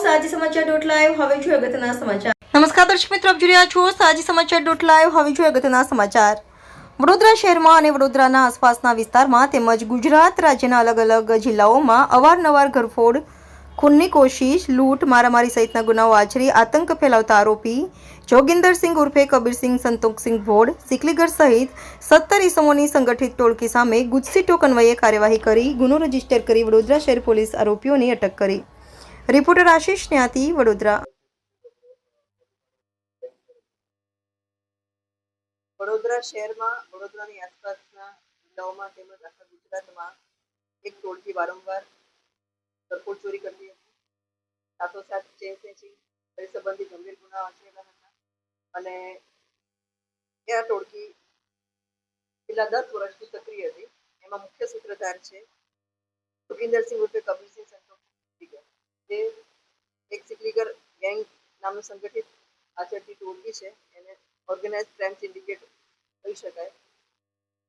સાજી સમાચાર ડોટ હવે જોઈએ સમાચાર. નમસ્કાર દર્શક મિત્રો, આપ જોડ્યા છો સાજી સમાચાર ડોટ લાઈવ હવે જોઈએ અગત્યના સમાચાર. વડોદરા શહેરમાં અને વડોદરાના આસપાસના વિસ્તારમાં તેમજ ગુજરાત રાજ્યના અલગ અલગ જિલ્લાઓમાં અવારનવાર ઘરફોડ, ખૂનની કોશિશ, લૂંટ, મારામારી સહિતના ગુનાઓ આચરી આતંક ફેલાવતા આરોપી જોગિંદરસિંહ ઉર્ફે કબીરસિંહ સંતોષસિંહ ભોડ સિકલીગર સહિત સત્તર ઇસમોની સંગઠિત ટોળકી સામે ગુજસી ટોક કાર્યવાહી કરી, ગુનો રજિસ્ટર કરી વડોદરા શહેર પોલીસ આરોપીઓની અટક કરી. રિપોર્ટર આશીષ ન્યાતી, વડોદરા. વડોદરા શહેરમાં, વડોદરાની આસપાસના જિલ્લાઓમાં તેમજ આખા ગુજરાતમાં એક ટોળકી વારંવાર ઘરફોડ ચોરી કરતી હતી. સાથોસાથ ખેંચી એ સંબંધી ગંભીર ગુનાઓ આચરેલા હતા. અને એ આ ટોળકી છેલ્લા દસ વર્ષથી સક્રિય હતી. એમાં મુખ્ય સૂત્રધાર છે. સુખિન્દરસિંહ ઉર્ફે સિકલીગર જે એક સિકલીગર ગેંગ નામનું સંગઠિત આચરતી ટોળકી છે. એને ઓર્ગેનાઇઝ ક્રાઇમ સિન્ડિકેટ કહી શકાય.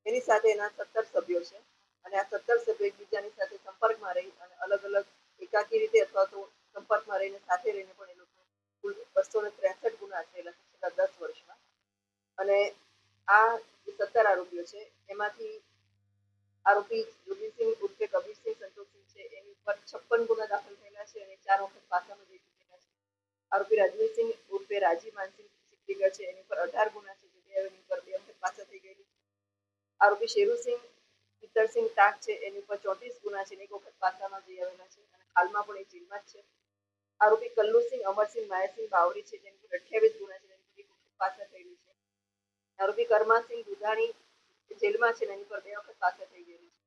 એની સાથે એના સત્તર સભ્યો છે અને આ સત્તર સભ્યો એકબીજાની સાથે સંપર્કમાં રહી અને અલગ અલગ એકાકી રીતે અથવા તો સંપર્કમાં રહીને સાથે રહીને પણ એ લોકો કુલ બસો ને ત્રેસઠ ગુના આચરેલા છે છેલ્લા દસ વર્ષમાં. અને આ જે સત્તર આરોપીઓ છે, એમાંથી આરોપી ઉર્ફે કબીરસિંહ સંતોષસિંહ છે એની ઉપર છપ્પન ગુના દાખલ થયેલા છે અને ચાર વખત પાસામાં જઈ ચૂકેલા છે, આરોપી રાજવીરસિંહ ઉર્ફે રાજી માનસિંહ સિકલીગર છે, એની પર અઢાર ગુના છે, જે બે એની ઉપર બે વખત પાછા થઈ ગયેલી છે. આરોપી શેરુસિંહ પિત્તરસિંહ ટાક છે, એની ઉપર ચોત્રીસ ગુના છે એક વખત પાસામાં જઈ આવેલા છે, અને હાલમાં પણ એ જેલમાં જ છે. આરોપી કલ્લુસિંહ, અમરસિંહ, માયાસિંહ બાવરી છે, જેની પર અઠ્યાવીસ ગુના છે એની પર એક વખત પાછા થયેલી છે. આરોપી કરમાસિંહ દુધાણી જેલમાં છે એની પર બે વખત પાછા થઈ ગયેલી છે.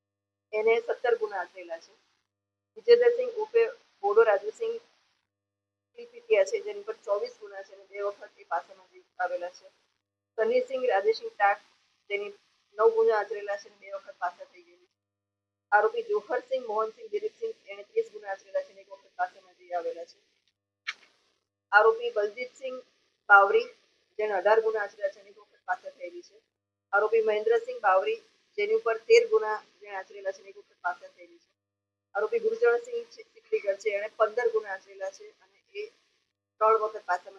એને સત્તર ગુના થયેલા છે. વિજેન્દ્રસિંહ ઉર્ફે બોડો રાજુસિંહ પીપીટીયા છે, જેની પર ચોવીસ ગુના છે અને બે વખત એ પાસામાં જઈ આવેલા છે. સનીસિંહ રાજેસિંહ ટાક જેની નવ ગુના આચરેલા છે અને બે વખત પાસા થઈ ગયેલી છે. આરોપી જોહરસિંહ, મોહનસિંહ, દિલીપસિંહ એને ત્રીસ ગુના આચરેલા છે અને એક વખત પાસામાં જઈ આવેલા છે. આરોપી બલજીતસિંહ બાવરી જેને અઢાર ગુના આચર્યા છે એક વખત પાછા થયેલી છે. આરોપી મહેન્દ્રસિંહ બાવરી, જેની ઉપર તેર ગુના જેને આચરેલા છે એક વખત પાછા થયેલી છે. આરોપી ગુરુચરણસિંહ પંદર ગુણ આચરેલા છે અને એ ત્રણ વખત પાસામાં